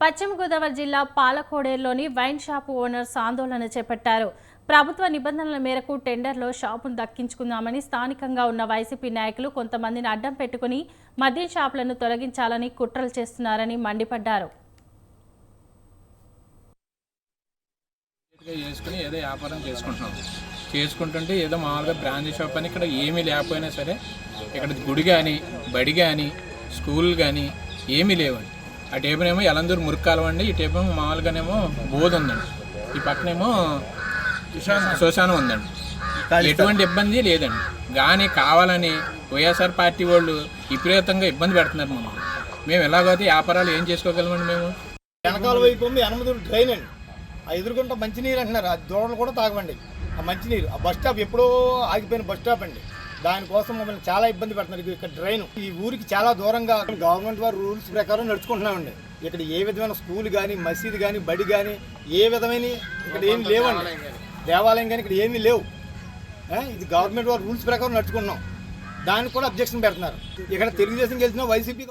పశ్చిమ గోదావరి జిల్లా పాలకోడేరులోని wine shop owners ఆందోళన చేపట్టారు. ప్రభుత్వ నిబంధనల మేరకు టెండర్లో షాపును దక్కించుకుందామని స్థానికంగా ఉన్న వైసీపీ నాయకులు కొంతమందిని అడ్డం పెట్టుకుని మద్యం షాపులను తొలగించాలని కుట్రలు చేస్తున్నారని మండిపడ్డారు. చేసుకుని ఏదో వ్యాపారం చేసుకుంటున్నాం. చేసుకుంటుంటే ఏదో మామూలుగా బ్రాంచ్ షాప్ అని ఇక్కడ ఏమీ లేకపోయినా సరే ఇక్కడ గుడి కానీ బడి కానీ స్కూల్ కానీ ఏమీ లేవండి. ఆ టేపునేమో ఎలందూరు మురుక్కాలం అండి. ఈ టేపు ఏమో మామూలుగానేమో బోధ ఉందండి. ఈ పక్కనేమో శ్మశానం ఉందండి. ఎటువంటి ఇబ్బంది లేదండి. కానీ కావాలని వైఎస్ఆర్ పార్టీ వాళ్ళు విపరీతంగా ఇబ్బంది పెడుతున్నారు మమ్మల్ని. మేము ఎలాగైతే వ్యాపారాలు ఏం చేసుకోగలమండి మేము? వెనకాల వైపు ఉంది ఎనమదూరు డ్రైన్ అండి. ఆ ఎదురుకుంటా మంచినీరు అంటున్నారు. ఆ దూడలు కూడా తాగమండి. ఆ మంచినీరు. ఆ బస్ స్టాప్ ఎప్పుడో ఆగిపోయిన బస్ స్టాప్ అండి. దానికోసం మమ్మల్ని చాలా ఇబ్బంది పెడుతున్నారు. ఇక్కడ డ్రైన్. ఈ ఊరికి చాలా దూరంగా గవర్నమెంట్ వారి రూల్స్ ప్రకారం నడుచుకుంటున్నామండి. ఇక్కడ ఏ విధమైన స్కూల్ కానీ మసీదు కానీ బడి కానీ ఏ విధమైన ఇక్కడ ఏమి లేవండి. దేవాలయం కానీ ఇక్కడ ఏమీ లేవు? ఇది గవర్నమెంట్ వారి రూల్స్ ప్రకారం నడుచుకుంటున్నాం. దానికి కూడా అబ్జెక్షన్ పెడుతున్నారు. ఇక్కడ తెలుగుదేశం గెలిచిన వైసీపీ